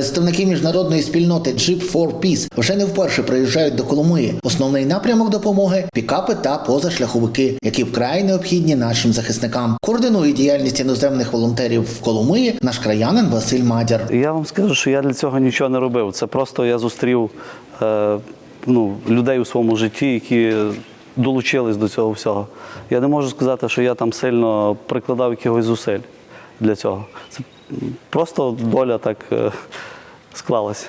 Представники міжнародної спільноти Jeep for Peace вже не вперше приїжджають до Коломиї. Основний напрямок допомоги пікапи та позашляховики, які вкрай необхідні нашим захисникам. Координує діяльність іноземних волонтерів в Коломиї наш краянин Василь Мадяр. Я вам скажу, що я для цього нічого не робив. Це просто я зустрів е, ну, людей у своєму житті, які долучились до цього всього. Я не можу сказати, що я там сильно прикладав якихось зусиль для цього. Це просто доля так е, склалася.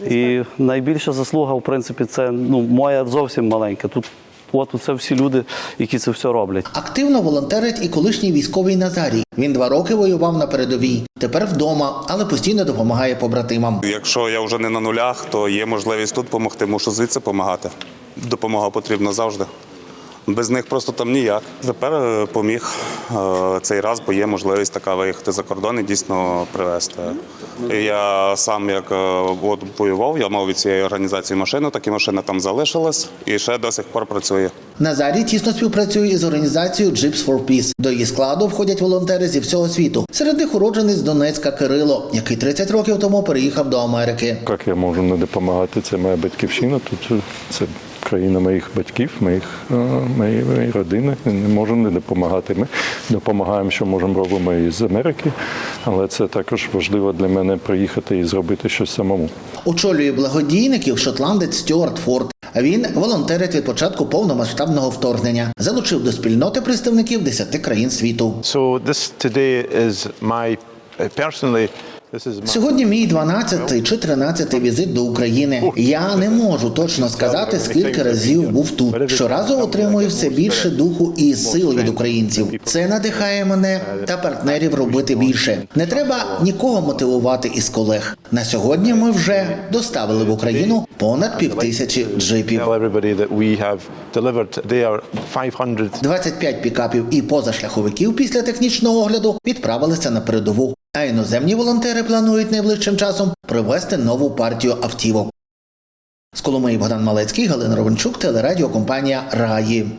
І найбільша заслуга, в принципі, це ну, моя зовсім маленька. Тут от це всі люди, які це все роблять. Активно волонтерить і колишній військовий Назарій. Він два роки воював на передовій. Тепер вдома, але постійно допомагає побратимам. Якщо я вже не на нулях, то є можливість тут допомогти, мушу звідси допомагати. Допомога потрібна завжди. Без них просто там ніяк. Тепер е, поміг е, цей раз, бо є можливість така виїхати за кордон і дійсно привезти. І Я сам як е, от воював, я мав від цієї організації машину, так і машина там залишилась і ще до сих пор працює. Назарій тісно співпрацює із організацією Jeeps for Peace. До її складу входять волонтери зі всього світу. Серед них уродженець Донецька Кирило, який 30 років тому переїхав до Америки. Як я можу не допомагати? Це моя батьківщина. Тут це країна моїх батьків, моїх е, моєї, моєї родини. Не можу не допомагати. Ми допомагаємо, що можемо робимо із Америки, але це також важливо для мене приїхати і зробити щось самому. Очолює благодійників шотландець Стюарт Форд. А Він волонтерить від початку повномасштабного вторгнення, залучив до спільноти представників 10 країн світу. So this today is my uh, personally. Сьогодні мій 12 чи 13 візит до України. Я не можу точно сказати, скільки разів був тут. Щоразу отримую все більше духу і сил від українців. Це надихає мене та партнерів робити більше. Не треба нікого мотивувати із колег. На сьогодні ми вже доставили в Україну понад півтисячі джипів. tell everybody that we have delivered. They are 500 25 пікапів і позашляховиків після технічного огляду відправилися на передову. А іноземні волонтери планують найближчим часом привезти нову партію автівок. З Коломиї Богдан Малецький, Галина Ровенчук, телерадіокомпанія Раї.